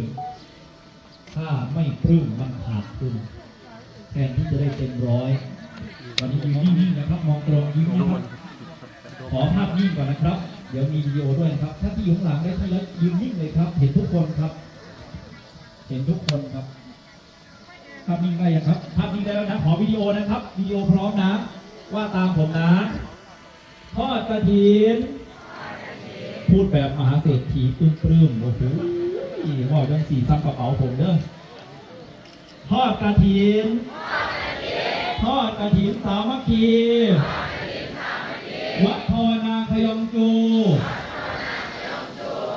มถ้าไม่ปลื้มมันขาดทุนแทนที่จะได้เต็มร้อยวันนี้ยืนนิ่งๆนะครับ มองตรงยิ้มนะครับขอภาพนิ่งก่อนนะครับ เดี๋ยวมีวิดีโอด้วยครับ ถ้าที่อยู่ข้างหลังได้ที่แล้วยืนนิ่งเลยครับ เห็นทุกคนครับ เห็นทุกคนครับ ภาพนิ่งได้ยังครับ ภาพนิ่งได้แล้วนะขอวิดีโอนะครับวิดีโอพร้อมนะ ว่าตามผมนะทอดกระถินพูดแบบมหาเศรษฐีปลื้มๆโอ้โห ว่าจังสีซ้ำกระเป๋าผมเด้อทอดกระถินทอดกระถินสามัคคีวัดพอนาคยองจู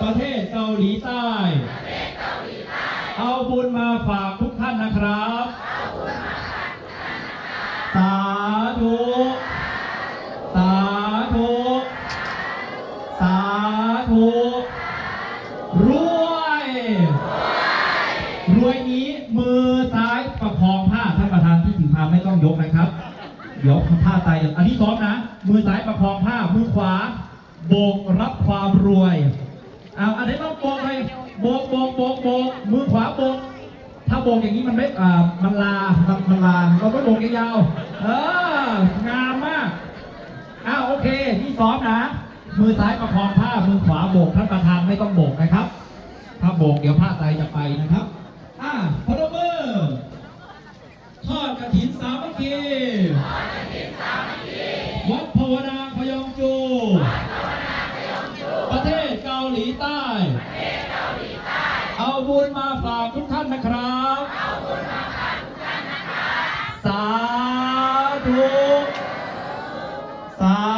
ประเทศเกาหลีใต้ เอาบุญมาฝากทุกท่านนะครับสา ไม่ต้องยกนะครับ เดี๋ยวผ้าตายอันนี้ซ้อมนะ มือซ้ายประคองผ้า มือขวา โบกรับความรวยเอาอันนี้ต้องโบกเลยโบกโบกโบกโบกมือขวาโบก ถ้าโบกอย่างนี้มันไม่อ่ามันลามันมันลาเราต้องโบกยาวเอองามมากอ้าวโอเคนี่ซ้อมนะ มือซ้ายประคองผ้า มือขวาโบกท่านประธานไม่ต้องโบกนะครับ ถ้าโบกเดี๋ยวผ้าไตรจะไปนะครับอ่าพนมมือทอดกระถินสามั คคีวัดภาวนาพยองจู ประเทศเกาหลีใต้ เอาบุญมาฝากทุกท่านนะครับ สาธุ สา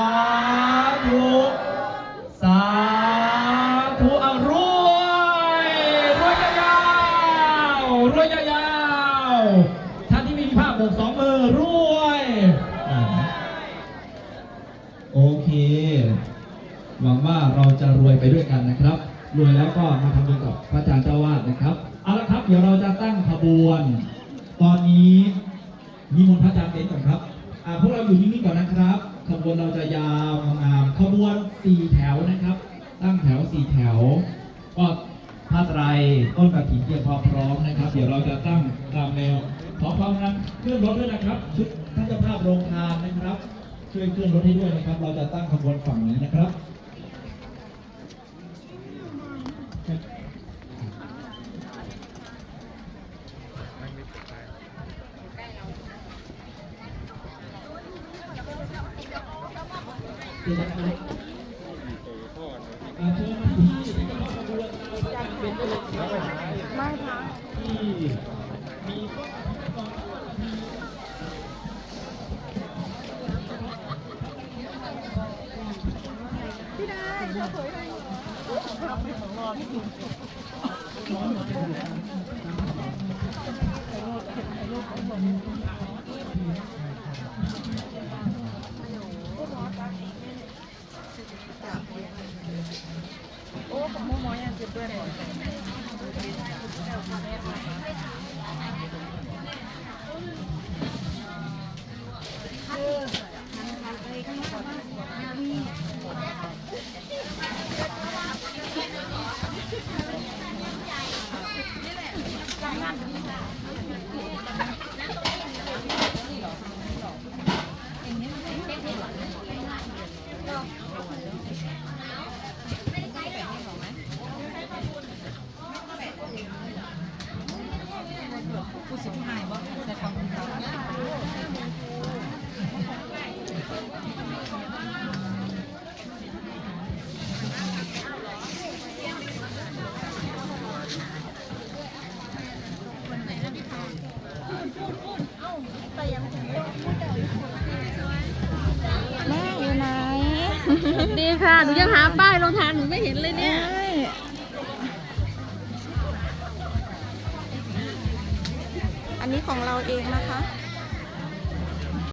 หวังว่าเราจะรวยไปด้วยกันนะครับ รวยแล้วก็มาทำบุญกับพระอาจารย์เจ้าวาดนะครับเอาละครับ เดี๋ยวเราจะตั้งขบวน ตอนนี้นิมนต์พระอาจารย์เต็นก่อนครับอาพวกเราอยู่นิ่งๆก่อนนะครับ ขบวนเราจะยาวงามขบวนสี่แถวนะครับ ตั้งแถวสี่แถวก็ผ้าไตรต้นกระถิ่นเตรียมความพร้อมนะครับ เดี๋ยวเราจะตั้งตามแนวขอความรักเคลื่อนรถด้วยนะครับ ชุดท่านเจ้าภาพโรงทานนะครับ ช่วยเคลื่อนรถให้ด้วยนะครับ เราจะตั้งขบวนฝั่งนี้นะครับ เชิญนะครับอ่าเชิญที่ที่จะมาขบวนเราจะเป็นเอกลักษณ์ที่มีโอ้ของหมอยังเจ็บด้วยหมอ ผู้สิบหายบ่ใส่ความคุณเขาแม่อยู่ไหน ดีค่ะ หนูยังหาป้ายรองทานหนูไม่เห็นเลยเนี่ย ของเราเองนะคะ